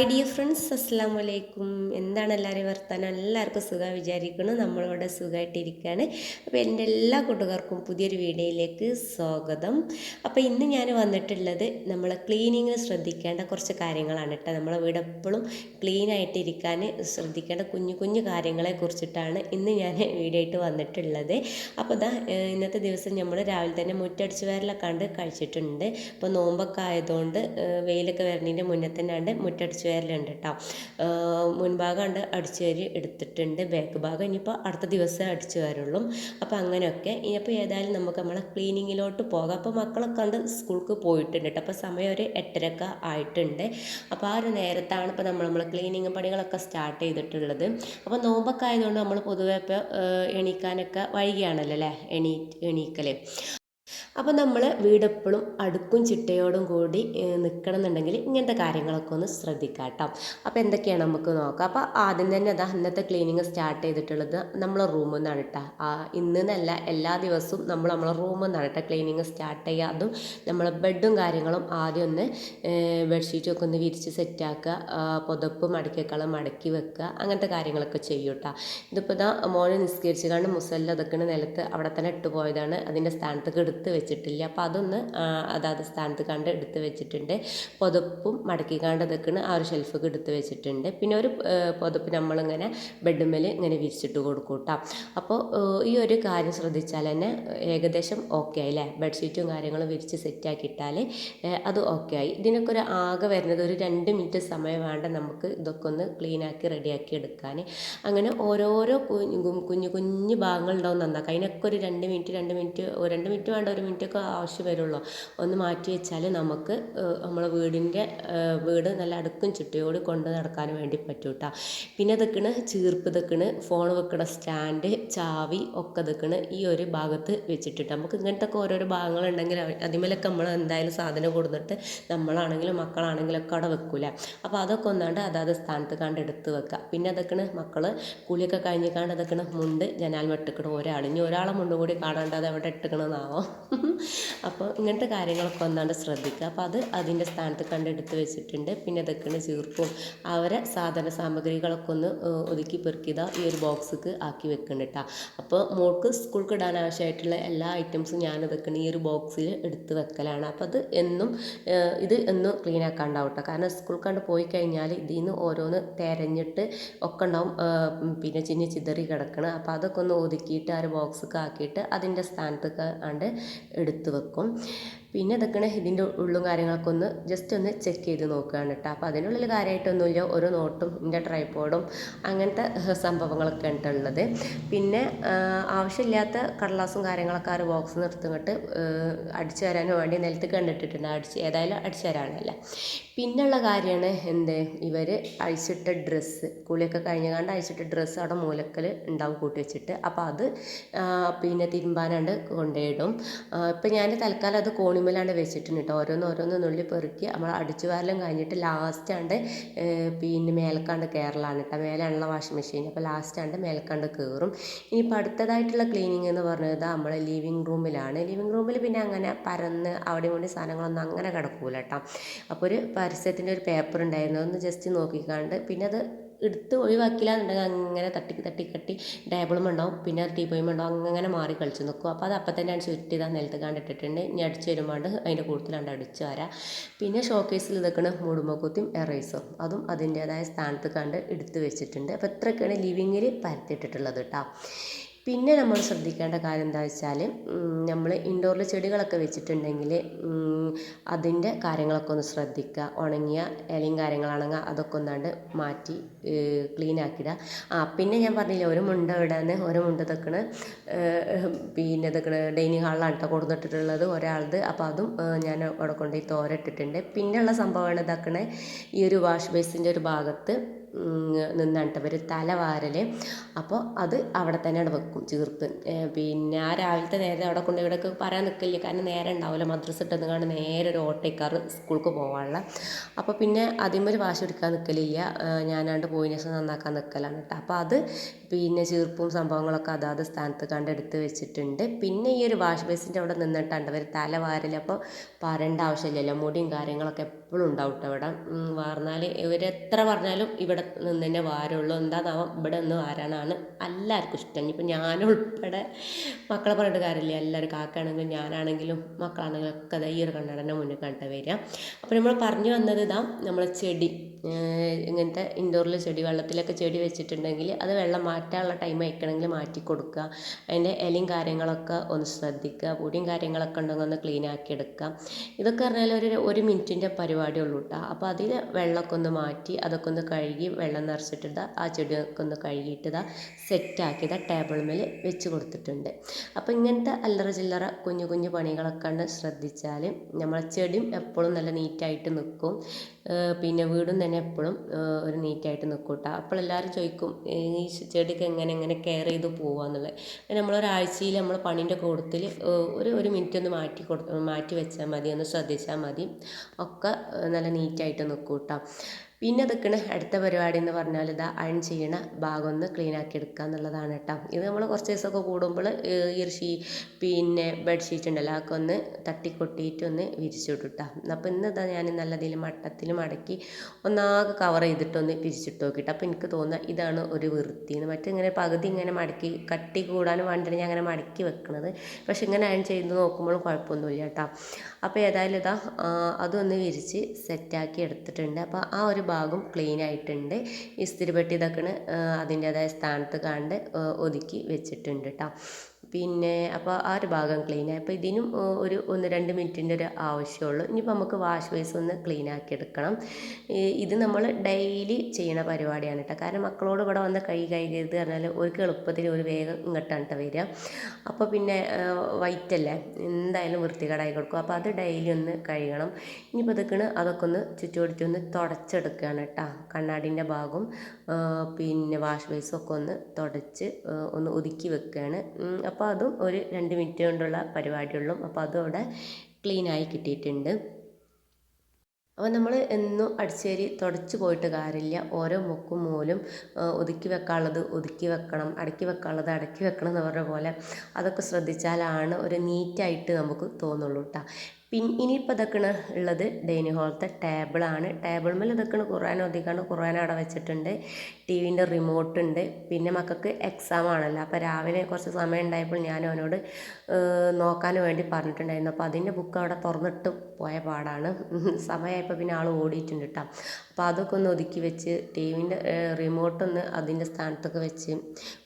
Hi dear friends അസ്സാം വലൈക്കും എന്താണ് എല്ലാവരും വർത്താനം? എല്ലാവർക്കും സുഖം വിചാരിക്കുന്നു. നമ്മളിവിടെ സുഖമായിട്ടിരിക്കുകയാണ്. അപ്പോൾ എന്റെ എല്ലാ കൂട്ടുകാർക്കും പുതിയൊരു വീഡിയോയിലേക്ക് സ്വാഗതം. അപ്പോൾ ഇന്ന് ഞാൻ വന്നിട്ടുള്ളത് നമ്മൾ ക്ലീനിങ്ങിന് ശ്രദ്ധിക്കേണ്ട കുറച്ച് കാര്യങ്ങളാണ് കേട്ടോ. നമ്മളെ വീട് എപ്പോഴും ക്ലീൻ ആയിട്ടിരിക്കാൻ ശ്രദ്ധിക്കേണ്ട കുഞ്ഞു കുഞ്ഞു കാര്യങ്ങളെ കുറിച്ചിട്ടാണ് ഇന്ന് ഞാൻ വീഡിയോ ആയിട്ട് വന്നിട്ടുള്ളത്. അപ്പോൾ ഇതാ ഇന്നത്തെ ദിവസം നമ്മൾ രാവിലെ തന്നെ മുറ്റടിച്ച് വരലൊക്കെ കണ്ട് കഴിച്ചിട്ടുണ്ട്. അപ്പോൾ നോമ്പൊക്കെ ആയതുകൊണ്ട് വെയിലൊക്കെ വരുന്നതിന്റെ മുന്നേ തന്നെ മുറ്റടിച്ച് വരലുണ്ട് കേട്ടോ മുൻഭാഗം ഉണ്ട് അടിച്ചു വാരി എടുത്തിട്ടുണ്ട്. ബാക്ക് ഭാഗം ഇനിയിപ്പോൾ അടുത്ത ദിവസമേ അടിച്ചു വരുള്ളൂ. അപ്പോൾ അങ്ങനെയൊക്കെ ഇനിയിപ്പോൾ ഏതായാലും നമുക്ക് നമ്മളെ ക്ലീനിങ്ങിലോട്ട് പോകാം. അപ്പോൾ മക്കളൊക്കെ കണ്ട് സ്കൂൾക്ക് പോയിട്ടുണ്ട് കേട്ടോ അപ്പോൾ സമയം ഒരു എട്ടരക്ക ആയിട്ടുണ്ട്. അപ്പോൾ ആ ഒരു നേരത്താണ് ഇപ്പോൾ നമ്മൾ നമ്മൾ ക്ലീനിങ് പണികളൊക്കെ സ്റ്റാർട്ട് ചെയ്തിട്ടുള്ളത്. അപ്പോൾ നോമ്പൊക്കെ ആയതുകൊണ്ട് നമ്മൾ പൊതുവെ ഇപ്പോൾ എണീക്കാനൊക്കെ വൈകിയാണല്ലോ അല്ലേ? എണീ എണീക്കൽ അപ്പോൾ നമ്മൾ വീടെപ്പോഴും അടുക്കും ചിട്ടയോടും കൂടി നിൽക്കണം എന്നുണ്ടെങ്കിൽ ഇങ്ങനത്തെ കാര്യങ്ങളൊക്കെ ഒന്ന് ശ്രദ്ധിക്കാം കേട്ടോ അപ്പോൾ എന്തൊക്കെയാണ് നമുക്ക് നോക്കാം. അപ്പോൾ ആദ്യം തന്നെ അതാ ഇന്നത്തെ ക്ലീനിങ് സ്റ്റാർട്ട് ചെയ്തിട്ടുള്ളത് നമ്മളെ റൂമിൽ നിന്നാണ് കേട്ടോ ഇന്ന് എന്നല്ല എല്ലാ ദിവസവും നമ്മൾ നമ്മളെ റൂമിൽ നിന്നാണ് കേട്ടോ ക്ലീനിങ് സ്റ്റാർട്ട് ചെയ്യുക അതും നമ്മളെ ബെഡും കാര്യങ്ങളും ആദ്യം ഒന്ന് ബെഡ്ഷീറ്റൊക്കെ ഒന്ന് വിരിച്ച് സെറ്റാക്കുക പുതപ്പ് മടക്കിയേക്കാളും മടക്കി വെക്കുക അങ്ങനത്തെ കാര്യങ്ങളൊക്കെ ചെയ്യും കേട്ടോ ഇതിപ്പോൾ ഇതാ മോനെ നിസ്കരിച്ച് കണ്ട് മുസല്ല അതൊക്കെ നിലത്ത് അവിടെ തന്നെ ഇട്ട് പോയതാണ്. അതിന്റെ സ്ഥാനത്തൊക്കെ എടുത്ത് വെച്ചിട്ടില്ല. അപ്പോൾ അതൊന്ന് അതാത് സ്ഥാനത്ത് കണ്ട് എടുത്ത് വെച്ചിട്ടുണ്ട്. പുതപ്പും മടക്കി കണ്ട് നിൽക്കുന്ന ആ ഒരു ഷെൽഫൊക്കെ എടുത്ത് വെച്ചിട്ടുണ്ട്. പിന്നെ ഒരു പുതപ്പ് നമ്മളിങ്ങനെ ബെഡ്മേൽ ഇങ്ങനെ വിരിച്ചിട്ട് കൊടുക്കും കേട്ടോ അപ്പോൾ ഈ ഒരു കാര്യം ശ്രദ്ധിച്ചാൽ തന്നെ ഏകദേശം ഓക്കെ ആയി അല്ലേ ബെഡ്ഷീറ്റും കാര്യങ്ങളും വിരിച്ച് സെറ്റാക്കി ഇട്ടാൽ അത് ഓക്കെ ആയി. ഇതിനൊക്കെ ഒരു ആകെ വരുന്നത് ഒരു രണ്ട് മിനിറ്റ് സമയം വേണ്ട നമുക്ക് ഇതൊക്കെ ഒന്ന് ക്ലീനാക്കി റെഡിയാക്കി എടുക്കാൻ അങ്ങനെ ഓരോരോ കുഞ്ഞു കുഞ്ഞു കുഞ്ഞു ഭാഗങ്ങളുണ്ടാവും നന്നാക്കാം അതിനൊക്കെ ഒരു രണ്ട് മിനിറ്റ് രണ്ട് മിനിറ്റ് രണ്ട് മിനിറ്റ് വേണ്ട ഒരു മിനിറ്റൊക്കെ ആവശ്യം വരുള്ളൂ. ഒന്ന് മാറ്റി വെച്ചാൽ നമുക്ക് നമ്മളെ വീടിന്റെ വീട് നല്ല അടുക്കും ചിട്ടയോടെ കൊണ്ട് നടക്കാൻ വേണ്ടി പറ്റും കേട്ടോ പിന്നെ ഇതൊക്കെയാണ് ചീർപ്പ് ഇതൊക്കെയാണ് ഫോൺ വെക്കണ സ്റ്റാൻഡ് ചാവി ഒക്കെ ഇതൊക്കെയാണ് ഈ ഒരു ഭാഗത്ത് വെച്ചിട്ടിട്ട്. നമുക്ക് ഇങ്ങനത്തെ ഒക്കെ ഓരോരോ ഭാഗങ്ങളുണ്ടെങ്കിൽ അതിമേലൊക്കെ നമ്മൾ എന്തായാലും സാധനം കൊടുത്തിട്ട് നമ്മളാണെങ്കിലും മക്കളാണെങ്കിലും ഒക്കെ അവിടെ വെക്കൂല. അപ്പോൾ അതൊക്കെ ഒന്നാണ്ട് അതാത് സ്ഥാനത്ത് കണ്ട് എടുത്ത് വെക്കുക പിന്നെ അതൊക്കെയാണ് മക്കൾ കുളിയൊക്കെ കഴിഞ്ഞ് കണ്ട് അതൊക്കെയാണ് മുണ്ട് ജനാൽ വെട്ടിക്കണം ഒരാൾ ഇനി ഒരാളെ മുണ്ടും കൂടി കാണാണ്ട് അത് എവിടെ ഇട്ടുക്കണമെന്നാവോ അപ്പോൾ ഇങ്ങനത്തെ കാര്യങ്ങളൊക്കെ ഒന്നാണ്ട് ശ്രദ്ധിക്കുക. അപ്പോൾ അത് അതിന്റെ സ്ഥാനത്ത് കണ്ടെടുത്ത് വെച്ചിട്ടുണ്ട്. പിന്നെ ഇതൊക്കെയാണ് ചീർപ്പും. അവരെ സാധന സാമഗ്രികളൊക്കെ ഒന്ന് ഒതുക്കി പെറുക്കിയതാ ഈ ഒരു ബോക്സിക്ക് ആക്കി വെക്കുന്നുണ്ട് കേട്ടോ അപ്പോൾ മോൾക്ക് സ്കൂൾക്ക് ഇടാൻ ആവശ്യമായിട്ടുള്ള എല്ലാ ഐറ്റംസും ഞാൻ ഇതൊക്കെ ഈ ഒരു ബോക്സിൽ എടുത്ത് വെക്കലാണ്. അപ്പോൾ അത് എന്നും ഇത് എന്നും ക്ലീൻ ആക്കാണ്ടാവും കാരണം സ്കൂൾ കണ്ട് പോയി കഴിഞ്ഞാൽ ഇതിൽ നിന്ന് ഓരോന്ന് തിരഞ്ഞിട്ട് ഒക്കെ ഉണ്ടാവും പിന്നെ ചിന്നി ചിതറി കിടക്കണം. അപ്പോൾ അതൊക്കെ ഒന്ന് ഒതുക്കിയിട്ട് ആ ഒരു ബോക്സൊക്കെ ആക്കിയിട്ട് അതിന്റെ സ്ഥാനത്തൊക്കെ ആണ്ട് എടുത്ത് വെക്കും. പിന്നെ ഇതൊക്കെയാണ് ഇതിന്റെ ഉള്ളും കാര്യങ്ങളൊക്കെ ഒന്ന് ജസ്റ്റ് ഒന്ന് ചെക്ക് ചെയ്ത് നോക്കുകയാണ് കേട്ടോ അപ്പോൾ അതിനുള്ളിൽ കാര്യമായിട്ടൊന്നുമില്ല ഒരു നോട്ടും ഇതിന്റെ ട്രൈപ്പോഡും അങ്ങനത്തെ സംഭവങ്ങളൊക്കെ ഉള്ളത്. പിന്നെ ആവശ്യമില്ലാത്ത കടലാസും കാര്യങ്ങളൊക്കെ ആ ബോക്സ് നിർത്തിങ്ങോട്ട് അടിച്ചു തരാനോ വേണ്ടി നിലത്ത് കണ്ടിട്ടിട്ടുണ്ട്. അടിച്ച് ഏതായാലും അടിച്ചു തരാനല്ല പിന്നെയുള്ള കാര്യമാണ് എന്ത്? ഇവർ അഴിച്ചിട്ട ഡ്രസ്സ് കുളിയൊക്കെ കഴിഞ്ഞാണ്ട് അഴിച്ചിട്ട ഡ്രസ്സ് അവിടെ മൂലക്കൽ ഉണ്ടാവും കൂട്ടി വെച്ചിട്ട്. അപ്പോൾ അത് പിന്നെ തിരുമ്പാനാണ്ട് കൊണ്ടുപോയിടും ഇപ്പം ഞാൻ തൽക്കാലം അത് കോണിമേലാണ് വെച്ചിട്ടുണ്ട് കേട്ടോ ഓരോന്ന് ഓരോന്ന് നുള്ളി പെറുക്കി നമ്മൾ അടിച്ചു വാരലും കഴിഞ്ഞിട്ട് ലാസ്റ്റ് ആണ്ട് പിന്നെ മേൽക്കാണ്ട് കയറലാണ് കേട്ടോ മേലാണുള്ള വാഷിംഗ് മെഷീൻ അപ്പോൾ ലാസ്റ്റ് ആണ്ട് മേലക്കാണ്ട് കയറും ഇനിയിപ്പോൾ അടുത്തതായിട്ടുള്ള ക്ലീനിങ് എന്ന് പറഞ്ഞത് നമ്മൾ ലിവിങ് റൂമിലാണ് ലിവിങ് റൂമിൽ പിന്നെ അങ്ങനെ പരന്ന് അവിടെ ഇവിടെ സാധനങ്ങളൊന്നും അങ്ങനെ കിടക്കൂല കേട്ടോ അപ്പോൾ ഒരു പരസ്യത്തിന്റെ ഒരു പേപ്പർ ഉണ്ടായിരുന്നു. അതൊന്ന് ജസ്റ്റ് നോക്കിക്കാണ്ട് പിന്നെ അത് എടുത്ത് ഒഴിവാക്കില്ല എന്നുണ്ടെങ്കിൽ അങ്ങനെ തട്ടി തട്ടി കട്ടി ടേബിളും ഉണ്ടാവും. പിന്നെ ടീപ്പോയും ഉണ്ടാവും. അങ്ങനെ മാറി കളിച്ച് നിൽക്കും. അപ്പോൾ അത് അപ്പം തന്നെ ചുറ്റി ഇതാ നിലത്ത് കണ്ടിട്ടിട്ടുണ്ട് ഇനി അടിച്ച് വരുമ്പോൾ അതിന്റെ കൂടുതലാണ്ട് അടിച്ച് വരാം. പിന്നെ ഷോക്കേസിൽ നിൽക്കുന്ന മൂടുമ്പക്കുത്തിയും എറേസും. അതും അതിന്റേതായ സ്ഥാനത്ത് കണ്ട് എടുത്ത് വെച്ചിട്ടുണ്ട്. അപ്പോൾ ഇത്രയൊക്കെയാണ് ലിവിങ്ങിൽ പരത്തിയിട്ടിട്ടുള്ളത് കേട്ടോ. പിന്നെ നമ്മൾ ശ്രദ്ധിക്കേണ്ട കാര്യം എന്താ വെച്ചാൽ നമ്മൾ ഇൻഡോറിൽ ചെടികളൊക്കെ വെച്ചിട്ടുണ്ടെങ്കിൽ അതിന്റെ കാര്യങ്ങളൊക്കെ ഒന്ന് ശ്രദ്ധിക്കുക. ഉണങ്ങിയ ഇലയും കാര്യങ്ങളാണെങ്കിൽ അതൊക്കെ ഒന്നാണ്ട് മാറ്റി ക്ലീൻ ആക്കിയിടുക. ആ പിന്നെ ഞാൻ പറഞ്ഞില്ല ഒരു മുണ്ട ഇടാൻ ഒരു മുണ്ട തെക്കണ് പിന്നെ തെക്കണ് ഡൈനിങ് ഹാളിലാണ് കേട്ടോ കൊടുത്തിട്ടുള്ളത് ഒരാളത് അപ്പോൾ അതും ഞാൻ അവിടെ കൊണ്ടുപോയി തോരട്ടിട്ടുണ്ട്. പിന്നെയുള്ള സംഭവമാണ് ഇതാക്കണേ ഈ ഒരു വാഷ് ബേസിന്റെ ഒരു ഭാഗത്ത് നിന്നാണ് ഇവർ തല വാരൽ അപ്പോൾ അത് അവിടെ തന്നെ അവിടെ വെക്കും ചീർപ്പ് പിന്നെ ആ രാവിലത്തെ നേരത്തെ അവിടെ കൊണ്ട് ഇവിടെയൊക്കെ പറയാൻ നിൽക്കില്ല കാരണം നേരെ ഉണ്ടാവില്ല മദ്രസ ഇട്ടെന്ന് കാണാൻ നേരെ ഒരു ഓട്ടോക്കാർ സ്കൂൾക്ക് പോകാനുള്ള അപ്പോൾ പിന്നെ അതിന്മേൽ വാശി എടുക്കാൻ നിൽക്കലില്ല ഞാനാണ്ട് പോയിന് ശേഷം നന്നാക്കാൻ നിൽക്കലാണ് കേട്ടോ. അപ്പോൾ അത് പിന്നെ ചീർപ്പും സംഭവങ്ങളൊക്കെ അതാത് സ്ഥാനത്ത് കണ്ടെടുത്ത് വെച്ചിട്ടുണ്ട്. പിന്നെ ഈ ഒരു വാഷ് ബേസിന്റെ അവിടെ നിന്നിട്ടാണ്ട് അവർ തല വാരൽ അപ്പോൾ പറയേണ്ട ആവശ്യമില്ലല്ലോ. മുടിയും കാര്യങ്ങളൊക്കെ എപ്പോഴും ഉണ്ടാവും കേട്ടോ ഇവിടെ വാർന്നാൽ ഇവരെത്ര പറഞ്ഞാലും ഇവിടെ നിന്ന് തന്നെ വാരമുള്ളൂ എന്താണെന്നാവാം ഇവിടെ നിന്ന് വാരാനാണ് എല്ലാവർക്കും ഇഷ്ടം. ഇനിയിപ്പോൾ ഞാനുൾപ്പെടെ മക്കളെ പറഞ്ഞിട്ട് കാര്യമില്ല. എല്ലാവരും കാക്കാണെങ്കിലും ഞാനാണെങ്കിലും മക്കളാണെങ്കിലും ഒക്കെ അതാ ഈ ഒരു കണ്ണടന്റെ മുന്നിൽ കണ്ടിട്ട് വരിക. അപ്പോൾ നമ്മൾ പറഞ്ഞു വന്നത് ഇതാ നമ്മൾ ചെടി. ഇങ്ങനത്തെ ഇൻഡോറിൽ ചെടി വെള്ളത്തിലൊക്കെ ചെടി വെച്ചിട്ടുണ്ടെങ്കിൽ അത് വെള്ളം മാറ്റാനുള്ള ടൈം അയക്കണമെങ്കിൽ മാറ്റി കൊടുക്കുക. അതിന്റെ ഇലയും കാര്യങ്ങളൊക്കെ ഒന്ന് ശ്രദ്ധിക്കുക. പൊടിയും കാര്യങ്ങളൊക്കെ ഉണ്ടെങ്കിൽ ഒന്ന് ക്ലീൻ ആക്കി എടുക്കുക. ഇതൊക്കെ പറഞ്ഞാൽ ഒരു ഒരു മിനിറ്റിന്റെ പരിപാടി ഉള്ളൂ കേട്ടോ അപ്പോൾ അതിൽ വെള്ളമൊക്കെ ഒന്ന് മാറ്റി അതൊക്കെ ഒന്ന് കഴുകി വെള്ളം നിറച്ചിട്ടിട്ട് ആ ചെടിയൊക്കെ ഒന്ന് കഴുകിയിട്ട് ഇതാ സെറ്റാക്കിയത് ടേബിൾ മേൽ വെച്ച് കൊടുത്തിട്ടുണ്ട്. അപ്പോൾ ഇങ്ങനത്തെ അല്ലറ ചില്ലറ കുഞ്ഞു കുഞ്ഞു പണികളൊക്കെ ഉണ്ട് ശ്രദ്ധിച്ചാൽ നമ്മളെ ചെടിയും എപ്പോഴും നല്ല നീറ്റായിട്ട് നിൽക്കും പിന്നെ വീടും തന്നെ എപ്പോഴും ഒരു നീറ്റായിട്ട് നിൽക്കും കേട്ടോ അപ്പോൾ എല്ലാവരും ചോദിക്കും ഈ ചെടിക്ക് എങ്ങനെ എങ്ങനെ കെയർ ചെയ്ത് പോവാന്നുള്ളത് നമ്മളൊരാഴ്ചയിൽ നമ്മൾ പണീന്റെ കൂട്ടത്തിൽ ഒരു ഒരു മിനിറ്റ് ഒന്ന് മാറ്റി കൊടു മാറ്റി വെച്ചാൽ മതി ഒന്ന് ശ്രദ്ധിച്ചാൽ മതി. ഒക്കെ നല്ല നീറ്റായിട്ട് നിൽക്കും കേട്ടോ പിന്നെ അതൊക്കെയാണ് അടുത്ത പരിപാടി എന്ന് പറഞ്ഞാൽ ഇതാ അൺ ചെയ്യണ ഭാഗം ഒന്ന് ക്ലീൻ ആക്കി എടുക്കുക എന്നുള്ളതാണ് കേട്ടോ. ഇത് നമ്മൾ കുറച്ച് ദിവസമൊക്കെ കൂടുമ്പോൾ ഈർഷി പിന്നെ ബെഡ്ഷീറ്റ് ഉണ്ടല്ലോ അതൊക്കെ ഒന്ന് തട്ടിക്കൊട്ടിയിട്ട് ഒന്ന് വിരിച്ചിട്ടു കേട്ടോ. അപ്പോൾ ഇന്ന് ഇതാ ഞാൻ നല്ലതിൽ മട്ടത്തിൽ മടക്കി ഒന്നാകെ കവർ ചെയ്തിട്ടൊന്ന് വിരിച്ചിട്ട് നോക്കിയിട്ട് അപ്പോൾ എനിക്ക് തോന്നുക ഇതാണ് ഒരു വൃത്തി എന്ന്. മറ്റിങ്ങനെ പകുതി ഇങ്ങനെ മടക്കി കട്ടി കൂടാനും വേണ്ടിയിട്ട് ഞാൻ അങ്ങനെ മടക്കി വെക്കുന്നത് പക്ഷെ ഇങ്ങനെ അൺ ചെയ്ത് നോക്കുമ്പോഴും കുഴപ്പമൊന്നുമില്ല കേട്ടോ. അപ്പോൾ ഏതായാലും ഇതാ അതൊന്ന് വിരിച്ച് സെറ്റാക്കി എടുത്തിട്ടുണ്ട്. അപ്പോൾ ആ ഒരു ഭാഗം ക്ലീൻ ആയിട്ടുണ്ട്. ഇസ്തിരി പെട്ടി ഇതൊക്കെ അതിന്റേതായ സ്ഥാനത്ത് കണ്ട് ഒതുക്കി വെച്ചിട്ടുണ്ട് കേട്ടോ പിന്നെ അപ്പോൾ ആ ഒരു ഭാഗം ക്ലീൻ ആയി. അപ്പോൾ ഇതിനും ഒരു ഒന്ന് രണ്ട് മിനിറ്റിന്റെ ഒരു ആവശ്യമുള്ളൂ. ഇനിയിപ്പോൾ നമുക്ക് വാഷ് ബേസ് ഒന്ന് ക്ലീൻ ആക്കി എടുക്കണം. ഇത് നമ്മൾ ഡെയിലി ചെയ്യണ പരിപാടിയാണ് കേട്ടോ കാരണം മക്കളോട് ഇവിടെ വന്ന് കൈ കഴുകരുത് പറഞ്ഞാൽ ഒരു എളുപ്പത്തിൽ ഒരു വേഗം ഇങ്ങോട്ടാണ് കേട്ടോ വരിക. അപ്പോൾ പിന്നെ വൈറ്റ് അല്ലേ? എന്തായാലും വൃത്തികേടായി കൊടുക്കും. അപ്പോൾ അത് ഡെയിലി ഒന്ന് കഴുകണം. ഇനിയിപ്പോൾ ഇതൊക്കെയാണ് അതൊക്കെ ഒന്ന് ചുറ്റുപടുത്തി ഒന്ന് തുടച്ചെടുക്കുകയാണ് കേട്ടോ കണ്ണാടിന്റെ ഭാഗവും പിന്നെ വാഷ് ബേസും ഒക്കെ ഒന്ന് തുടച്ച് ഒന്ന് ഒതുക്കി വെക്കുകയാണ്. അപ്പോൾ അതും ഒരു രണ്ട് മിനിറ്റ് കൊണ്ടുള്ള പരിപാടിയുള്ളൂ. അപ്പോൾ അതും അവിടെ ക്ലീനായി കിട്ടിയിട്ടുണ്ട്. അപ്പോൾ നമ്മൾ എന്നും അടിച്ചേരി തുടച്ച് പോയിട്ട് കാര്യമില്ല. ഓരോ മുക്കും മൂലും ഒതുക്കി വെക്കാനുള്ളത് ഒതുക്കി വെക്കണം അടക്കി വെക്കാനുള്ളത് അടക്കി വെക്കണം എന്ന് പറഞ്ഞ പോലെ അതൊക്കെ ശ്രദ്ധിച്ചാലാണ് ഒരു നീറ്റായിട്ട് നമുക്ക് തോന്നുള്ളൂ കേട്ടോ പിൻ ഇനിയിപ്പോൾ ഇതൊക്കെയാണ് ഉള്ളത് ഡൈനിങ് ഹാളത്തെ ടേബിളാണ് ടേബിൾ മേൽ ഇതൊക്കെയാണ് ഖുറാൻ ഒതുക്കാണ്ട് ഖുറാൻ അവിടെ വെച്ചിട്ടുണ്ട്. ടി വിന്റെ റിമോട്ട് ഉണ്ട്. പിന്നെ മക്കൾക്ക് എക്സാം ആണല്ലോ. അപ്പോൾ രാവിലെ കുറച്ച് സമയം ഉണ്ടായപ്പോൾ ഞാൻ അവനോട് നോക്കാൻ വേണ്ടി പറഞ്ഞിട്ടുണ്ടായിരുന്നു. അപ്പോൾ അതിന്റെ ബുക്ക് അവിടെ തുറന്നിട്ട് പോയ പാടാണ്. സമയമായപ്പോൾ പിന്നെ ആൾ ഓടിയിട്ടുണ്ട് കേട്ടോ അപ്പോൾ അതൊക്കെ ഒന്ന് ഒതുക്കി വെച്ച് ടി വിന്റെ റിമോട്ടൊന്ന് അതിന്റെ സ്ഥാനത്തൊക്കെ വെച്ച്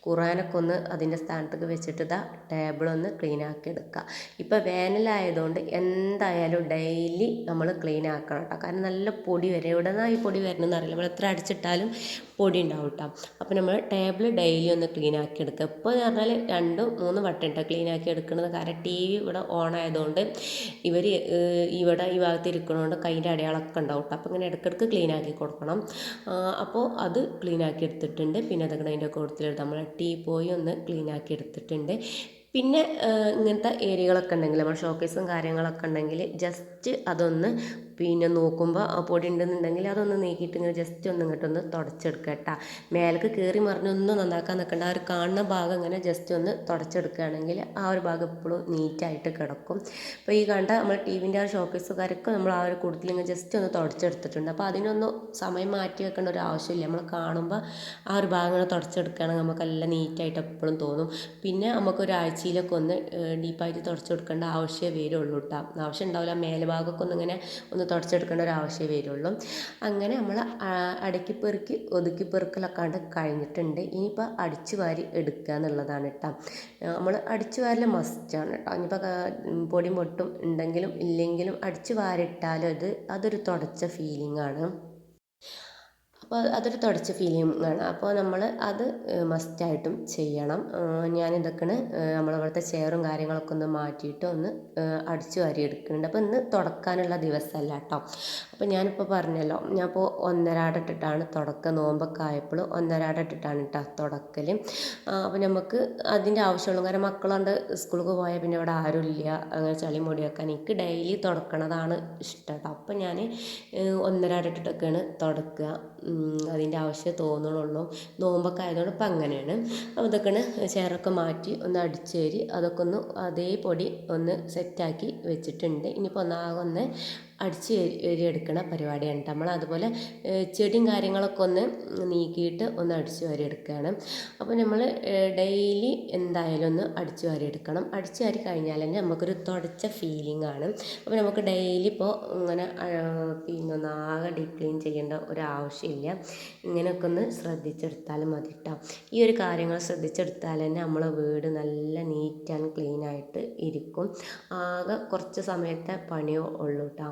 ഖുറാനൊക്കെ ഒന്ന് അതിന്റെ സ്ഥാനത്തൊക്കെ വെച്ചിട്ട് ഇതാ ടേബിളൊന്ന് ക്ലീൻ ആക്കി എടുക്കുക ഇപ്പോൾ വേനലായതുകൊണ്ട് എന്തായാലും ഡെയിലി നമ്മൾ ക്ലീൻ ആക്കണം കേട്ടോ കാരണം നല്ല പൊടി വരും. എവിടെ നിന്നാണ് ഈ പൊടി വരണമെന്ന് അറിയില്ല. നമ്മൾ എത്ര അടിച്ചിട്ടാലും പൊടി ഉണ്ടാവും കേട്ടോ അപ്പോൾ നമ്മൾ ടേബിൾ ഡെയിലി ഒന്ന് ക്ലീൻ ആക്കി എടുക്കുക ഇപ്പോൾ എന്ന് പറഞ്ഞാൽ രണ്ടും മൂന്ന് വട്ടം കേട്ടോ ക്ലീൻ ആക്കി എടുക്കുന്നത് കാരണം ടി വി ഇവിടെ ഓൺ ആയതുകൊണ്ട് ഇവർ ഇവിടെ ഈ ഭാഗത്ത് ഇരിക്കുന്നതുകൊണ്ട് കൈന്റെ അടയാളമൊക്കെ ഉണ്ടാവും കേട്ടോ അപ്പോൾ ഇങ്ങനെ ഇടയ്ക്കിടയ്ക്ക് ക്ലീൻ ആക്കി കൊടുക്കണം. അപ്പോൾ അത് ക്ലീൻ ആക്കി എടുത്തിട്ടുണ്ട്. പിന്നെ അതൊക്കെ അതിന്റെ കൂട്ടത്തിലെടുത്ത് നമ്മൾ ടീ പോയി ഒന്ന് ക്ലീൻ ആക്കി എടുത്തിട്ടുണ്ട്. പിന്നെ ഇങ്ങനത്തെ ഏരിയകളൊക്കെ ഉണ്ടെങ്കിൽ നമ്മൾ ഷോക്കേസും കാര്യങ്ങളൊക്കെ ഉണ്ടെങ്കിൽ ജസ്റ്റ് അതൊന്ന് പിന്നെ നോക്കുമ്പോൾ ആ പൊടി ഉണ്ടെന്നുണ്ടെങ്കിൽ അതൊന്ന് നീക്കിയിട്ട് ഇങ്ങനെ ജസ്റ്റ് ഒന്ന് ഇങ്ങോട്ട് ഇങ്ങോട്ടൊന്ന് തുടച്ചെടുക്കുക കേട്ടോ. മേലേക്ക് കയറി മറിഞ്ഞൊന്നും നന്നാക്കാൻ നിൽക്കേണ്ട. ആ ഒരു കാണുന്ന ഭാഗം ഇങ്ങനെ ജസ്റ്റ് ഒന്ന് തുടച്ചെടുക്കുകയാണെങ്കിൽ ആ ഒരു ഭാഗം എപ്പോഴും നീറ്റായിട്ട് കിടക്കും. അപ്പോൾ ഈ കണ്ട നമ്മൾ ടി വിന്റെ ആ ഷോക്കേസുകാരൊക്കെ നമ്മൾ ആ ഒരു കൂടുതൽ ഇങ്ങനെ ജസ്റ്റ് ഒന്ന് തുടച്ചെടുത്തിട്ടുണ്ട്. അപ്പോൾ അതിനൊന്നും സമയം മാറ്റി വെക്കേണ്ട ഒരു ആവശ്യമില്ല. നമ്മൾ കാണുമ്പോൾ ആ ഒരു ഭാഗം ഇങ്ങനെ തുടച്ചെടുക്കുകയാണെങ്കിൽ നമുക്ക് എല്ലാം നീറ്റായിട്ട് എപ്പോഴും തോന്നും. പിന്നെ നമുക്ക് ഒരാഴ്ചയിലൊക്കെ ഒന്ന് ഡീപ്പായിട്ട് തുടച്ചെടുക്കേണ്ട ആവശ്യമേ വരുള്ളൂ കേട്ടോ. ആവശ്യം ഉണ്ടാവില്ല. മേലെ ഭാഗമൊക്കെ ഒന്ന് ഇങ്ങനെ ഒന്ന് ഒന്ന് തുടച്ചെടുക്കേണ്ട ഒരു ആവശ്യമേ വരുള്ളൂ. അങ്ങനെ നമ്മൾ അടക്കി പെറുക്കി ഒതുക്കി പെറുക്കലൊക്കെ കണ്ട് കഴിഞ്ഞിട്ടുണ്ട്. ഇനിയിപ്പോൾ അടിച്ചു വാരി എടുക്കുക എന്നുള്ളതാണ് കേട്ടോ നമ്മൾ അടിച്ചു വാരൽ മസ്റ്റാണ് കേട്ടോ ഇനിയിപ്പോൾ പൊടി മൊട്ടും ഉണ്ടെങ്കിലും ഇല്ലെങ്കിലും അടിച്ചു വാരിട്ടാലും അത് അതൊരു തുടച്ച ഫീലിംഗ് ആണ്. അപ്പോൾ അതൊരു തുടച്ച ഫീലിംഗ് ആണ്. അപ്പോൾ നമ്മൾ അത് മസ്റ്റായിട്ടും ചെയ്യണം. ഞാൻ ഞാനിതൊക്കെയാണ് നമ്മളിവിടുത്തെ ചെയറും കാര്യങ്ങളൊക്കെ ഒന്ന് മാറ്റിയിട്ട് ഒന്ന് അടിച്ചു വാരി എടുക്കുന്നുണ്ട്. അപ്പോൾ ഇന്ന് തുടക്കാനുള്ള ദിവസമല്ല കേട്ടോ. അപ്പോൾ ഞാനിപ്പോൾ പറഞ്ഞല്ലോ ഞാൻ ഇപ്പോൾ ഒന്നരാടിട്ടിട്ടാണ് തുടക്ക നോമ്പൊക്കെ ആയപ്പോൾ ഒന്നരാടിട്ടിട്ടാണ് കേട്ടോ തുടക്കൽ. അപ്പോൾ നമുക്ക് അതിന്റെ ആവശ്യമുള്ളൂ കാരണം മക്കളുണ്ട് സ്കൂളിൽ പോയാൽ പിന്നെ ഇവിടെ ആരുമില്ല അങ്ങനെ ചളി മുടി വെക്കാൻ എനിക്ക് ഡെയിലി തുടക്കണതാണ് ഇഷ്ടം കേട്ടോ. അപ്പോൾ ഞാൻ ഒന്നരാടിട്ടിട്ടൊക്കെയാണ് തുടക്കുക. അതിന്റെ ആവശ്യം തോന്നുന്നുള്ളൂ നോമ്പൊക്കെ ആയതുകൊണ്ട് ഇപ്പം അങ്ങനെയാണ്. അപ്പോൾ ഇതൊക്കെയാണ് ചേറൊക്കെ മാറ്റി ഒന്ന് അടിച്ചേരി. അതൊക്കെ ഒന്ന് അതേ പൊടി ഒന്ന് സെറ്റാക്കി വെച്ചിട്ടുണ്ട്. ഇനിയിപ്പോൾ ഒന്നാകെ ഒന്ന് അടിച്ച് എടുക്കണ പരിപാടിയാണ് നമ്മൾ അതുപോലെ ചെടിയും കാര്യങ്ങളൊക്കെ ഒന്ന് നീക്കിയിട്ട് ഒന്ന് അടിച്ച് വരിയെടുക്കുകയാണ്. അപ്പോൾ നമ്മൾ ഡെയിലി എന്തായാലും ഒന്ന് അടിച്ച് വരിയെടുക്കണം. അടിച്ച് വാരി കഴിഞ്ഞാൽ തന്നെ നമുക്കൊരു തുടച്ച ഫീലിംഗ് ആണ്. അപ്പോൾ നമുക്ക് ഡെയിലി ഇപ്പോൾ ഇങ്ങനെ പിന്നെ ഒന്ന് ആകെ ഡീപ് ക്ലീൻ ചെയ്യേണ്ട ഒരാവശ്യമില്ല. ഇങ്ങനെയൊക്കെ ഒന്ന് ശ്രദ്ധിച്ചെടുത്താൽ മതി കേട്ടോ ഈ ഒരു കാര്യങ്ങൾ ശ്രദ്ധിച്ചെടുത്താൽ തന്നെ നമ്മളെ വീട് നല്ല നീറ്റ് ആൻഡ് ക്ലീൻ ആയിട്ട് ഇരിക്കും. ആകെ കുറച്ച് സമയത്തെ പണിയോ ഉള്ളൂ കേട്ടോ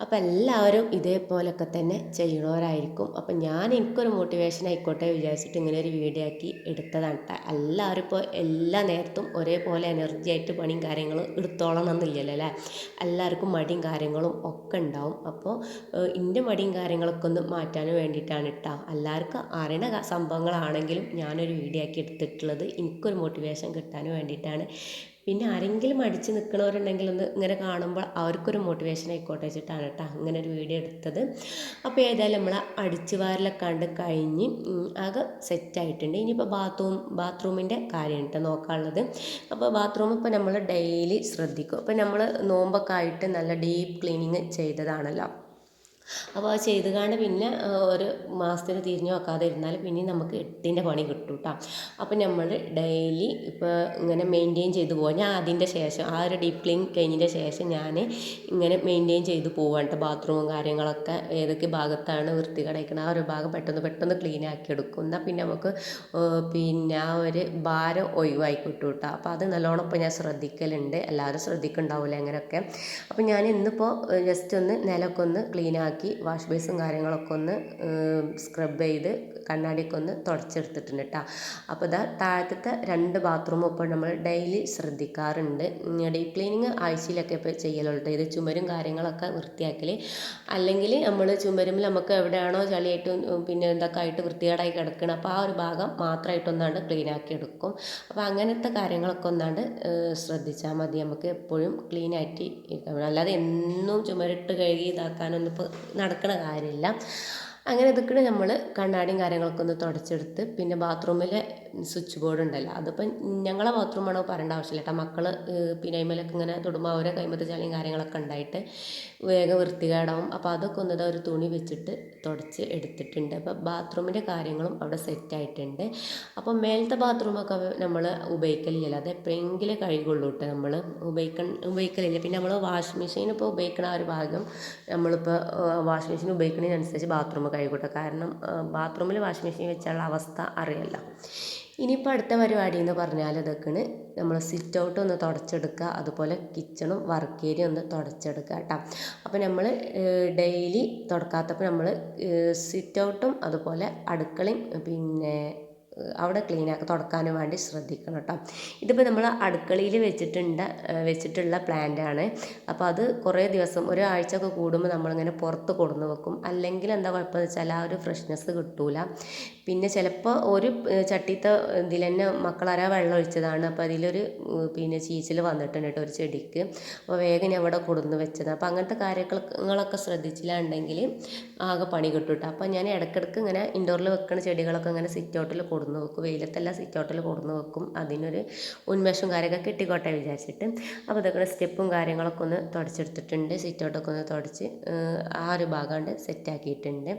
അപ്പോൾ എല്ലാവരും ഇതേപോലൊക്കെ തന്നെ ചെയ്യണവരായിരിക്കും. അപ്പം ഞാൻ എനിക്കൊരു മോട്ടിവേഷൻ ആയിക്കോട്ടെ വിചാരിച്ചിട്ട് ഇങ്ങനെ ഒരു വീഡിയോ ആക്കി എടുത്തതാണ് എല്ലാവരും ഇപ്പോൾ എല്ലാ നേരത്തും ഒരേപോലെ എനർജി ആയിട്ട് പണിയും കാര്യങ്ങളും എടുത്തോളണം എന്നില്ലല്ലോ അല്ലേ? എല്ലാവർക്കും മടിയും കാര്യങ്ങളും ഒക്കെ ഉണ്ടാവും. അപ്പോൾ എന്റെ മടിയും കാര്യങ്ങളൊക്കെ ഒന്ന് മാറ്റാൻ വേണ്ടിയിട്ടാണ് കേട്ടോ എല്ലാവർക്കും അറിയണ സംഭവങ്ങളാണെങ്കിലും ഞാനൊരു വീഡിയോ ആക്കി എടുത്തിട്ടുള്ളത് എനിക്കൊരു മോട്ടിവേഷൻ കിട്ടാൻ വേണ്ടിയിട്ടാണ്. പിന്നെ ആരെങ്കിലും അടിച്ച് നിൽക്കണവരുണ്ടെങ്കിൽ ഒന്ന് ഇങ്ങനെ കാണുമ്പോൾ അവർക്കൊരു മോട്ടിവേഷൻ ആയിക്കോട്ടെ വെച്ചിട്ടാണ് കേട്ടോ അങ്ങനെ ഒരു വീഡിയോ എടുത്തത്. അപ്പോൾ ഏതായാലും നമ്മൾ അടിച്ചു വാരലൊക്കെ കണ്ട് കഴിഞ്ഞ് ആകെ സെറ്റായിട്ടുണ്ട് ഇനിയിപ്പോൾ ബാത്റൂം ബാത്റൂമിന്റെ കാര്യം കേട്ടോ നോക്കാനുള്ളത്. അപ്പോൾ ബാത്റൂം ഇപ്പോൾ നമ്മൾ ഡെയിലി ശ്രദ്ധിക്കും. അപ്പോൾ നമ്മൾ നോമ്പൊക്കെ ആയിട്ട് നല്ല ഡീപ്പ് ക്ലീനിങ് ചെയ്തതാണല്ലോ. അപ്പോൾ അത് ചെയ്ത് കാണുക പിന്നെ ഒരു മാസത്തിന് തിരിഞ്ഞു നോക്കാതെ ഇരുന്നാൽ പിന്നെ നമുക്ക് എട്ടിന്റെ പണി കിട്ടും കേട്ടോ അപ്പോൾ നമ്മൾ ഡെയിലി ഇപ്പോൾ ഇങ്ങനെ മെയിന്റെയിൻ ചെയ്ത് പോകാം ഞാൻ അതിന്റെ ശേഷം ആ ഒരു ഡീപ് ക്ലീൻ കഴിഞ്ഞതിന്റെ ശേഷം ഞാൻ ഇങ്ങനെ മെയിന്റെയിൻ ചെയ്ത് കേട്ടോ ബാത്റൂമും കാര്യങ്ങളൊക്കെ ഏതൊക്കെ ഭാഗത്താണ് വൃത്തി കിടക്കുന്നത് ആ ഒരു ഭാഗം പെട്ടെന്ന് പെട്ടെന്ന് ക്ലീൻ ആക്കി എടുക്കും. എന്നാൽ പിന്നെ നമുക്ക് പിന്നെ ആ ഒരു ഭാരം ഒഴിവായി കിട്ടും കേട്ടോ അപ്പോൾ അത് നല്ലോണം ഇപ്പോൾ ഞാൻ ശ്രദ്ധിക്കലുണ്ട്. എല്ലാവരും ശ്രദ്ധിക്കുന്നുണ്ടാവില്ല അങ്ങനെയൊക്കെ അപ്പോൾ ഞാൻ ഇന്നിപ്പോൾ ജസ്റ്റ് ഒന്ന് നിലക്കൊന്ന് ക്ലീൻ ആക്കി ആക്കി വാഷ് ബേസും കാര്യങ്ങളൊക്കെ ഒന്ന് സ്ക്രബ് ചെയ്ത് കണ്ണാടിയൊക്കെ ഒന്ന് തുടച്ചെടുത്തിട്ടുണ്ട് കേട്ടോ അപ്പോൾ ഇതാ താഴത്തെ രണ്ട് ബാത്റൂമും ഇപ്പോൾ നമ്മൾ ഡെയിലി ശ്രദ്ധിക്കാറുണ്ട്. ഡീപ്പ് ക്ലീനിങ് ആഴ്ചയിലൊക്കെ ഇപ്പോൾ ചെയ്യലുള്ളത് ഇത് ചുമരും കാര്യങ്ങളൊക്കെ വൃത്തിയാക്കൽ അല്ലെങ്കിൽ നമ്മൾ ചുമരുമ്പിൽ നമുക്ക് എവിടെയാണോ ചളിയായിട്ട് പിന്നെ എന്തൊക്കെ ആയിട്ട് വൃത്തികേടായി കിടക്കണം അപ്പോൾ ആ ഒരു ഭാഗം മാത്രമായിട്ടൊന്നാണ്ട് ക്ലീൻ ആക്കി എടുക്കും. അപ്പോൾ അങ്ങനത്തെ കാര്യങ്ങളൊക്കെ ഒന്നാണ്ട് ശ്രദ്ധിച്ചാൽ മതി. നമുക്ക് എപ്പോഴും ഇരിക്കാം അല്ലാതെ എന്നും ചുമരിട്ട് കഴുകി ഇതാക്കാനൊന്നും ഇപ്പോൾ നടക്കണ കാര്യമില്ല. അങ്ങനെ ഇതൊക്കെ നമ്മൾ കണ്ണാടിയും കാര്യങ്ങളൊക്കെ ഒന്ന് തുടച്ചെടുത്ത് പിന്നെ ബാത്റൂമിലെ സ്വിച്ച് ബോർഡ് ഉണ്ടല്ലോ. അതിപ്പം ഞങ്ങളെ ബാത്റൂമാണോ പറയേണ്ട ആവശ്യമില്ല കേട്ടോ. മക്കൾ പിന്നെ അതിമേലൊക്കെ ഇങ്ങനെ തൊടുമ്പോൾ അവരെ കൈമത്തെ ചളിയും കാര്യങ്ങളൊക്കെ ഉണ്ടായിട്ട് വേഗം വൃത്തികേടാവും. അപ്പോൾ അതൊക്കെ ഒന്ന് ഒരു തുണി വെച്ചിട്ട് തുടച്ച് എടുത്തിട്ടുണ്ട്. അപ്പോൾ ബാത്റൂമിന്റെ കാര്യങ്ങളും അവിടെ സെറ്റായിട്ടുണ്ട് അപ്പോൾ മേലത്തെ ബാത്റൂമൊക്കെ നമ്മൾ ഉപയോഗിക്കലില്ല അത് എപ്പോഴെങ്കിലും കഴുകുള്ളൂ കേട്ടോ നമ്മൾ ഉപയോഗിക്ക ഉപയോഗിക്കലില്ല. പിന്നെ നമ്മൾ വാഷിംഗ് മെഷീൻ ഇപ്പോൾ ഉപയോഗിക്കണ ഒരു ഭാഗം നമ്മളിപ്പോൾ വാഷിംഗ് മെഷീൻ ഉപയോഗിക്കുന്നതിനനുസരിച്ച് ബാത്റൂം കഴുകൂട്ടോ കാരണം ബാത്റൂമിൽ വാഷിംഗ് മെഷീൻ വെച്ചുള്ള അവസ്ഥ അറിയില്ല. ഇനിയിപ്പോൾ അടുത്ത പരിപാടി എന്ന് പറഞ്ഞാൽ ഇതൊക്കെയാണ്. നമ്മൾ സിറ്റ് ഔട്ട് ഒന്ന് തുടച്ചെടുക്കുക അതുപോലെ കിച്ചണും വർക്ക് ഏരിയ ഒന്ന് തുടച്ചെടുക്കുക കേട്ടോ അപ്പോൾ നമ്മൾ ഡെയിലി തുടക്കാത്തപ്പോൾ നമ്മൾ സിറ്റ് ഔട്ടും അതുപോലെ അടുക്കളയും പിന്നെ അവിടെ ക്ലീൻ ആക്കി തുടക്കാനും വേണ്ടി ശ്രദ്ധിക്കണം കേട്ടോ ഇതിപ്പോൾ നമ്മൾ അടുക്കളയിൽ വെച്ചിട്ടുണ്ട് വെച്ചിട്ടുള്ള പ്ലാന്റ് ആണ്. അപ്പോൾ അത് കുറേ ദിവസം ഒരാഴ്ച ഒക്കെ കൂടുമ്പോൾ നമ്മളിങ്ങനെ പുറത്ത് കൊടുന്ന് വെക്കും. അല്ലെങ്കിൽ എന്താ കുഴപ്പമെന്ന് വെച്ചാൽ ആ ഒരു ഫ്രഷ്നെസ് കിട്ടൂല. പിന്നെ ചിലപ്പോൾ ഒരു ചട്ടിത്തെ ഇതിൽ തന്നെ മക്കളാരാ വെള്ളം ഒഴിച്ചതാണ്. അപ്പോൾ അതിലൊരു പിന്നെ ചീച്ചിൽ വന്നിട്ടുണ്ട് കേട്ടോ ഒരു ചെടിക്ക്. അപ്പോൾ വേഗം ഞാൻ അവിടെ കൊടുന്ന് വെച്ചത്. അപ്പോൾ അങ്ങനത്തെ കാര്യങ്ങളൊക്കെ ശ്രദ്ധിച്ചില്ലാണ്ടെങ്കിൽ ആകെ പണി കിട്ടും കേട്ടോ അപ്പോൾ ഞാൻ ഇടയ്ക്കിടയ്ക്ക് ഇങ്ങനെ ഇൻഡോറിൽ വെക്കുന്ന ചെടികളൊക്കെ ഇങ്ങനെ സിറ്റ് ഔട്ടിൽ കൊടുന്ന് വെക്കും. വെയിലത്തല്ല സിറ്റൗട്ടിൽ കൊടുന്ന് വെക്കും. അതിനൊരു ഉന്മേഷവും കാര്യമൊക്കെ കിട്ടിക്കോട്ടെ വിചാരിച്ചിട്ട്. അപ്പോൾ ഇതൊക്കെ സ്റ്റെപ്പും കാര്യങ്ങളൊക്കെ ഒന്ന് തുടച്ചെടുത്തിട്ടുണ്ട്. സിറ്റൗട്ടൊക്കെ ഒന്ന് തുടച്ച് ആ ഒരു ഭാഗം സെറ്റാക്കിയിട്ടുണ്ട്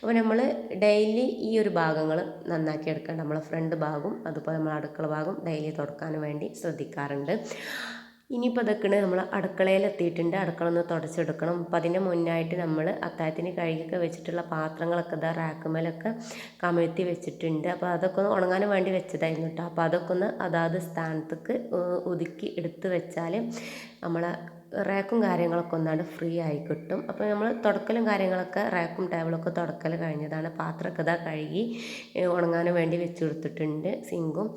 അപ്പോൾ നമ്മൾ ഡെയിലി ഈ ഒരു ഭാഗങ്ങൾ നന്നാക്കി എടുക്കണം നമ്മൾ ഫ്രണ്ട് ഭാഗവും അതുപോലെ നമ്മൾ അടുക്കള ഭാഗം ഡെയിലി തുടക്കാൻ വേണ്ടി ശ്രദ്ധിക്കാറുണ്ട്. ഇനിയിപ്പോൾ ഇതൊക്കെയാണ് നമ്മൾ അടുക്കളയിൽ എത്തിയിട്ടുണ്ട്. അടുക്കള ഒന്ന് തുടച്ചെടുക്കണം. അപ്പം അതിന്റെ മുന്നായിട്ട് നമ്മൾ അത്താഴത്തിന് കഴുകിയൊക്കെ വെച്ചിട്ടുള്ള പാത്രങ്ങളൊക്കെ ഇതാ റാക്കുമേലൊക്കെ കമഴ്ത്തി വെച്ചിട്ടുണ്ട്. അപ്പോൾ അതൊക്കെ ഒന്ന് ഉണങ്ങാൻ വേണ്ടി വെച്ചതായിരുന്നു കേട്ടോ. അപ്പോൾ അതൊക്കെ ഒന്ന് അതാത് സ്ഥാനത്തേക്ക് ഒതുക്കി എടുത്ത് വെച്ചാൽ നമ്മളെ റാക്കും കാര്യങ്ങളൊക്കെ ഒന്നാണ്ട് ഫ്രീ ആയി കിട്ടും. അപ്പോൾ നമ്മൾ തുടക്കലും കാര്യങ്ങളൊക്കെ റാക്കും ടേബിളൊക്കെ തുടക്കൽ കഴിഞ്ഞതാണ്. പാത്രമൊക്കെ ഇതാ കഴുകി ഉണങ്ങാൻ വേണ്ടി വെച്ച് കൊടുത്തിട്ടുണ്ട് സിങ്കും.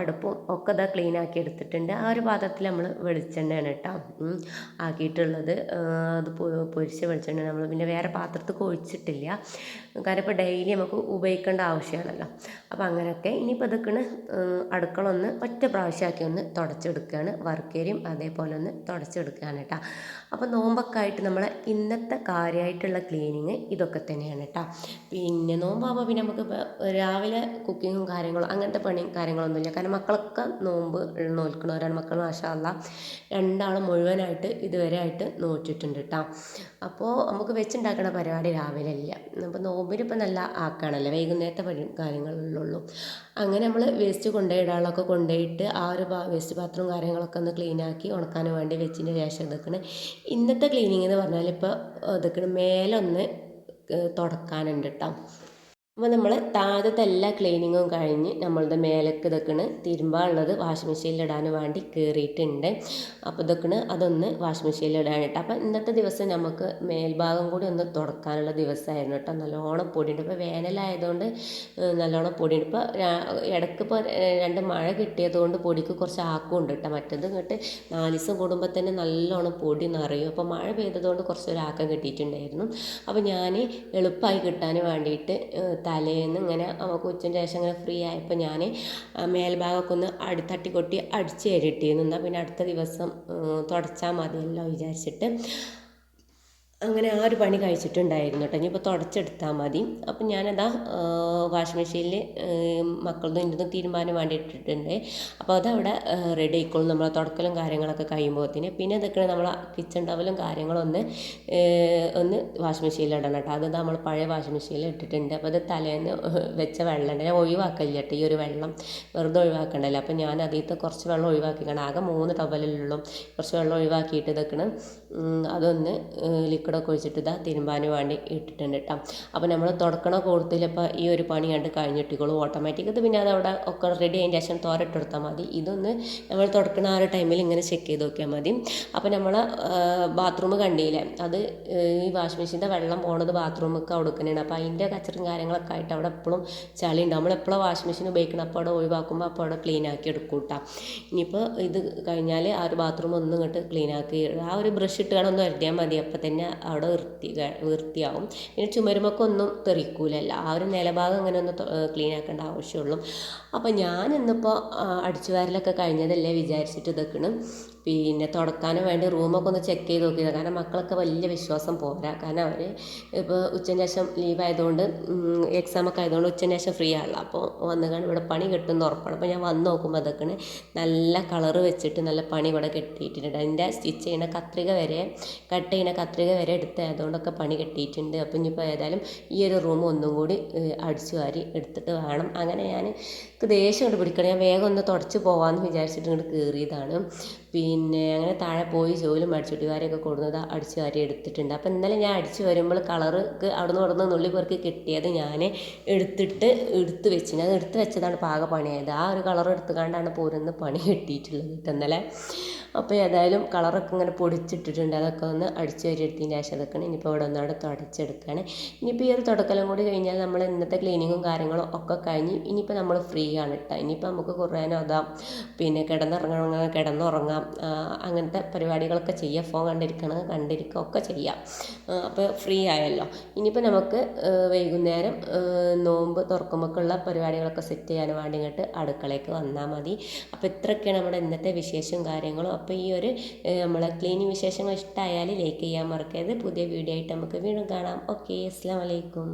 അടുപ്പും ഒക്കെ ഇതാ ക്ലീൻ ആക്കി എടുത്തിട്ടുണ്ട്. ആ ഒരു പാത്രത്തിൽ നമ്മൾ വെളിച്ചെണ്ണയാണ് കേട്ടോ ആക്കിയിട്ടുള്ളത്. അത് പൊരിച്ച വെളിച്ചെണ്ണ നമ്മൾ പിന്നെ വേറെ പാത്രത്തിൽ ഒഴിച്ചിട്ടില്ല. കാരണം ഇപ്പോൾ ഡെയിലി നമുക്ക് ഉപയോഗിക്കേണ്ട ആവശ്യമാണല്ലോ. അപ്പോൾ അങ്ങനെയൊക്കെ ഇനിയിപ്പോൾ ഇതൊക്കെയാണ് അടുക്കള ഒന്ന് ഒറ്റ പ്രാവശ്യമാക്കി ഒന്ന് തുടച്ചെടുക്കുകയാണ്. വർക്കേരിയും അതേപോലെ ഒന്ന് തുടച്ചെടുക്കുകയാണ് കേട്ടോ. അപ്പോൾ നോമ്പൊക്കെ ആയിട്ട് നമ്മൾ ഇന്നത്തെ കാര്യമായിട്ടുള്ള ക്ലീനിങ് ഇതൊക്കെ തന്നെയാണ് കേട്ടോ പിന്നെ നോമ്പാകുമ്പോൾ പിന്നെ നമുക്ക് രാവിലെ കുക്കിങ്ങും കാര്യങ്ങളും അങ്ങനത്തെ പണിയും കാര്യങ്ങളൊന്നുമില്ല. കാരണം മക്കളൊക്കെ നോമ്പ് നോൽക്കണവരാണ്. മക്കൾ മാഷാല്ല രണ്ടാളും മുഴുവനായിട്ട് ഇതുവരെ ആയിട്ട് നോറ്റിട്ടുണ്ട് കേട്ടോ അപ്പോൾ നമുക്ക് വെച്ചുണ്ടാക്കണ പരിപാടി രാവിലെ ഇല്ല അപ്പോൾ നോമ്പിനിപ്പോൾ നല്ല ആക്കാണല്ലേ. വൈകുന്നേരത്തെ പണി കാര്യങ്ങളുള്ളൂ അങ്ങനെ നമ്മൾ വേസ്റ്റ് കൊണ്ടുപോയിടാളൊക്കെ കൊണ്ടുപോയിട്ട് ആ ഒരു വേസ്റ്റ് പാത്രവും കാര്യങ്ങളൊക്കെ ഒന്ന് ക്ലീനാക്കി ഉണക്കാൻ വേണ്ടി വെച്ചതിന് ശേഷം ഇതൊക്കെ ഇന്നത്തെ ക്ലീനിങ് എന്ന് പറഞ്ഞാൽ ഇപ്പോൾ ഇതൊക്കെ മേലൊന്ന് തുടക്കാനുണ്ട് കേട്ടോ അപ്പോൾ നമ്മൾ താഴത്തെ എല്ലാ ക്ലീനിങ്ങും കഴിഞ്ഞ് നമ്മളുടെ മേലേക്ക് ഇതൊക്കെയാണ് തിരുമ്പാനുള്ളത് വാഷിംഗ് മെഷീനിൽ ഇടാൻ വേണ്ടി കയറിയിട്ടുണ്ട് അപ്പോൾ ഇതൊക്കെയാണ് അതൊന്ന് വാഷിംഗ് മെഷീനിൽ ഇടാനായിട്ട് അപ്പോൾ ഇന്നത്തെ ദിവസം നമുക്ക് മേൽഭാഗം കൂടി ഒന്ന് തുടക്കാനുള്ള ദിവസമായിരുന്നു കേട്ടോ. നല്ലോണം പൊടിയുണ്ട്. ഇപ്പോൾ വേനലായതുകൊണ്ട് നല്ലോണം പൊടിയുണ്ട്. ഇപ്പോൾ ഇടയ്ക്ക് ഇപ്പോൾ രണ്ട് മഴ കിട്ടിയതുകൊണ്ട് പൊടിക്ക് കുറച്ച് ആക്കുമുണ്ട് കേട്ടോ. മറ്റത് ഇങ്ങോട്ട് നാല് ദിവസം കൂടുമ്പോൾ തന്നെ നല്ലോണം പൊടി നിറയും. അപ്പോൾ മഴ പെയ്തതുകൊണ്ട് കുറച്ചൊരാക്കം കിട്ടിയിട്ടുണ്ടായിരുന്നു. അപ്പോൾ ഞാൻ എളുപ്പമായി കിട്ടാൻ വേണ്ടിയിട്ട് തലേന്ന് ഇങ്ങനെ ഉച്ചന്റെ ശേഷം ഇങ്ങനെ ഫ്രീ ആയപ്പോൾ ഞാൻ മേൽഭാഗമൊക്കെ ഒന്ന് അടി തട്ടിക്കൊട്ടി അടിച്ച് കയറിയിട്ടിരുന്നു എന്നാൽ പിന്നെ അടുത്ത ദിവസം തുടച്ചാൽ മതിയല്ലോ വിചാരിച്ചിട്ട്. അങ്ങനെ ആ ഒരു പണി കഴിച്ചിട്ടുണ്ടായിരുന്നു കേട്ടോ. ഇനിയിപ്പോൾ തുടച്ചെടുത്താൽ മതി. അപ്പം ഞാനതാ വാഷിംഗ് മെഷീനിൽ മക്കളതും ഇന്റെതും തീരുമാനം വേണ്ടിയിട്ടിട്ടുണ്ട്. അപ്പോൾ അതവിടെ റെഡി ആയിക്കോളും. നമ്മൾ തുടക്കലും കാര്യങ്ങളൊക്കെ കഴിയുമ്പോഴത്തേന് പിന്നെ ഇതൊക്കെ നമ്മൾ കിച്ചൺ ടവലും കാര്യങ്ങളും ഒന്ന് ഒന്ന് വാഷിംഗ് മെഷീനിൽ ഇടണം കേട്ടോ. അത് നമ്മൾ പഴയ വാഷിംഗ് മെഷീനിൽ ഇട്ടിട്ടുണ്ട്. അപ്പോൾ അത് തലേന്ന് വെച്ച വെള്ളം ഞാൻ ഒഴിവാക്കലില്ല കേട്ടോ ഈ ഒരു വെള്ളം. വെറുതെ ഒഴിവാക്കണ്ടല്ലോ. അപ്പോൾ ഞാൻ അതിൽ കുറച്ച് വെള്ളം ഒഴിവാക്കിക്കണം. ആകെ മൂന്ന് ടവലുള്ളൂ കുറച്ച് വെള്ളം ഒഴിവാക്കിയിട്ട് ഇതൊക്കെ അതൊന്ന് ലിക്വിഡ് ലിക്വിഡൊക്കെ ഒഴിച്ചിട്ട് ഇതാ തിരുമ്പാൻ വേണ്ടി ഇട്ടിട്ടുണ്ട് കേട്ടോ അപ്പോൾ നമ്മൾ തുടക്കണ കൂടുതലിപ്പോൾ ഈ ഒരു പണി കണ്ട് കഴിഞ്ഞിട്ടിക്കോളും ഓട്ടോമാറ്റിക് ഇത് പിന്നെ അതവിടെ ഒക്കെ റെഡി അതിന്റെ ശേഷം തോരട്ടെടുത്താൽ മതി. ഇതൊന്ന് നമ്മൾ തുടക്കണ ആ ഒരു ടൈമിൽ ഇങ്ങനെ ചെക്ക് ചെയ്ത് നോക്കിയാൽ മതി. അപ്പോൾ നമ്മൾ ബാത്റൂം കണ്ടില്ലേ? അത് ഈ വാഷിംഗ് മെഷീന്റെ വെള്ളം പോണത് ബാത്റൂമൊക്കെ കൊടുക്കുന്നതാണ് അപ്പോൾ അതിന്റെ കച്ചറും കാര്യങ്ങളൊക്കെ ആയിട്ട് അവിടെ എപ്പോഴും ചളി ഉണ്ട് നമ്മളെപ്പോഴും വാഷിംഗ് മെഷീൻ ഉപയോഗിക്കണം അപ്പോൾ അവിടെ ഒഴിവാക്കുമ്പോൾ അപ്പോൾ അവിടെ ക്ലീൻ ആക്കി എടുക്കും കേട്ടോ ഇനിയിപ്പോൾ ഇത് കഴിഞ്ഞാൽ ആ ഒരു ബാത്റൂം ഒന്നും ഇങ്ങോട്ട് ക്ലീൻ ആക്കി ആ ഒരു ബ്രഷ് ഇട്ട് കാണാൻ ഒന്ന് വരുത്തിയാൽ മതി. അപ്പോൾ തന്നെ അവിടെ വൃത്തി വൃത്തിയാവും. പിന്നെ ചുമരുമൊക്കെ ഒന്നും തെറിക്കൂലല്ല. ആ ഒരു നിലഭാഗം അങ്ങനെ ഒന്ന് ക്ലീൻ ആക്കേണ്ട ആവശ്യമുള്ളൂ. അപ്പോൾ ഞാൻ ഇന്നിപ്പോൾ അടിച്ചു വാരലൊക്കെ കഴിഞ്ഞതല്ലേ വിചാരിച്ചിട്ട് ഇതൊക്കെയാണ്. പിന്നെ തുടക്കാനും വേണ്ടി റൂമൊക്കെ ഒന്ന് ചെക്ക് ചെയ്ത് നോക്കിയതാണ് കാരണം മക്കളൊക്കെ വലിയ വിശ്വാസം പോരാ. കാരണം അവർ ഇപ്പോൾ ഉച്ചയ്ക്ക് ശേഷം ലീവ് ആയതുകൊണ്ട് എക്സാമൊക്കെ ആയതുകൊണ്ട് ഉച്ചയ്ക്ക് ശേഷം ഫ്രീ ആണല്ലോ. അപ്പോൾ വന്ന് കാണും ഇവിടെ പണി കിട്ടുമെന്ന് ഉറപ്പാണ്. അപ്പോൾ ഞാൻ വന്ന് നോക്കുമ്പോൾ അതൊക്കെ നല്ല കളറ് വെച്ചിട്ട് നല്ല പണി ഇവിടെ കെട്ടിയിട്ടുണ്ട്. അതിന്റെ സ്റ്റിച്ച് ചെയ്യുന്ന കത്രിക വരെ കട്ട് ചെയ്യുന്ന കത്രിക വരെ എടുത്ത് അതുകൊണ്ടൊക്കെ പണി കെട്ടിയിട്ടുണ്ട്. അപ്പോൾ ഇനിയിപ്പോൾ ഏതായാലും ഈ ഒരു റൂം ഒന്നും കൂടി അടിച്ചു വാരി എടുത്തിട്ട് വേണം. അങ്ങനെ ഞാൻ ദേഷ്യം കൊണ്ട് പിടിക്കണം. ഞാൻ വേഗം ഒന്ന് തുടച്ച് പോകാമെന്ന് വിചാരിച്ചിട്ട് ഇങ്ങോട്ട് കയറിയതാണ് പിന്നെ അങ്ങനെ താഴെ പോയി ജോലും അടിച്ചുട്ടിക്കാരെയൊക്കെ കൊടുന്നത് അടിച്ചു വാരി എടുത്തിട്ടുണ്ട്. അപ്പം ഇന്നലെ ഞാൻ അടിച്ചു വരുമ്പോൾ കളറ് അവിടെ നിന്ന് ഇവിടെ നുള്ളി പെറുക്കി കിട്ടിയത് ഞാൻ എടുത്തിട്ട് എടുത്ത് വെച്ച് ഞാൻ എടുത്ത് വെച്ചതാണ് പാകപ്പണിയായത്. ആ ഒരു കളർ എടുത്തുകൊണ്ടാണ് പോരുന്ന പണി കിട്ടിയിട്ടുള്ളത് ഇന്നലെ. അപ്പോൾ ഏതായാലും കളറൊക്കെ ഇങ്ങനെ പൊടിച്ചിട്ടിട്ടുണ്ട്. അതൊക്കെ ഒന്ന് അടിച്ചു വാരി എടുത്തതിന് ശേഷം അതൊക്കെയാണ് ഇനിയിപ്പോൾ ഇവിടെ ഒന്നവിടെ തുടച്ചെടുക്കുകയാണ് ഇനിയിപ്പോൾ ഈ ഒരു തുടക്കലും കൂടി കഴിഞ്ഞാൽ നമ്മൾ ഇന്നത്തെ ക്ലീനിങ്ങും കാര്യങ്ങളും ഒക്കെ കഴിഞ്ഞ് ഇനിയിപ്പോൾ നമ്മൾ ഫ്രീ ആണ് കേട്ടോ ഇനിയിപ്പോൾ നമുക്ക് കുറേനോ അതാ പിന്നെ കിടന്നിറങ്ങാം കിടന്നുറങ്ങാം അങ്ങനത്തെ പരിപാടികളൊക്കെ ചെയ്യാം. ഫോൺ കണ്ടിരിക്കണം കണ്ടിരിക്കുക ഒക്കെ ചെയ്യാം. അപ്പോൾ ഫ്രീ ആയല്ലോ. ഇനിയിപ്പോൾ നമുക്ക് വൈകുന്നേരം നോമ്പ് തുറക്കുമ്പോഴൊക്കെയുള്ള പരിപാടികളൊക്കെ സെറ്റ് ചെയ്യാൻ വേണ്ടി ഇങ്ങോട്ട് അടുക്കളയ്ക്ക് വന്നാൽ മതി. അപ്പോൾ ഇത്രയൊക്കെയാണ് നമ്മുടെ ഇന്നത്തെ വിശേഷം കാര്യങ്ങളും. അപ്പോൾ ഈ ഒരു നമ്മളെ ക്ലീനിങ് വിശേഷങ്ങൾ ഇഷ്ടമായാൽ ലൈക്ക് ചെയ്യാൻ മറക്കരുത്. പുതിയ വീഡിയോ ആയിട്ട് നമുക്ക് വീണ്ടും കാണാം. ഓക്കെ അസ്സാം വലൈക്കും